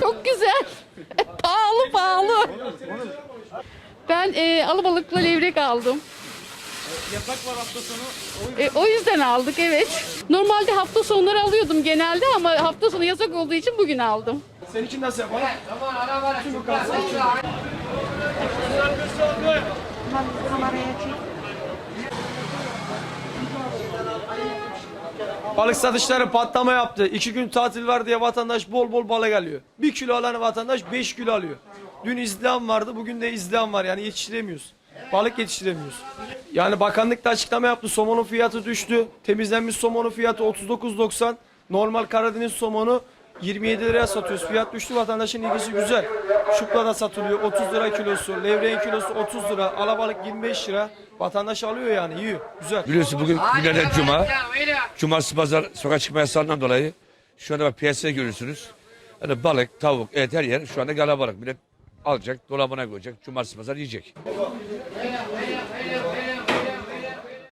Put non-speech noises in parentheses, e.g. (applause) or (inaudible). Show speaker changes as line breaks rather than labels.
Çok güzel. (laughs) pahalı pahalı. Ben e, alabalıklı levrek aldım.
Yasak var hafta sonu.
E, o yüzden aldık evet. Normalde hafta sonları alıyordum genelde ama hafta sonu yasak olduğu için bugün aldım.
Senin için nasıl yapalım? Balık satışları patlama yaptı. İki gün tatil var diye vatandaş bol bol balık alıyor. Bir kilo alan vatandaş beş kilo alıyor. Dün izdiham vardı, bugün de izdiham var. Yani yetiştiremiyoruz. Balık yetiştiremiyoruz. Yani bakanlık da açıklama yaptı. Somonun fiyatı düştü. Temizlenmiş somonun fiyatı 39.90. Normal Karadeniz somonu 27 liraya satıyoruz. Fiyat düştü vatandaşın ilgisi güzel. Şupla da satılıyor 30 lira kilosu. Levreğin kilosu 30 lira. Alabalık 25 lira. Vatandaş alıyor yani yiyor. Güzel.
Biliyorsun bugün günlerden cuma. Cumartesi pazar sokağa çıkma yasağından dolayı şu anda bak piyasaya görürsünüz. Yani balık, tavuk, et her yer şu anda kalabalık. Millet alacak, dolabına koyacak. Cumartesi pazar yiyecek.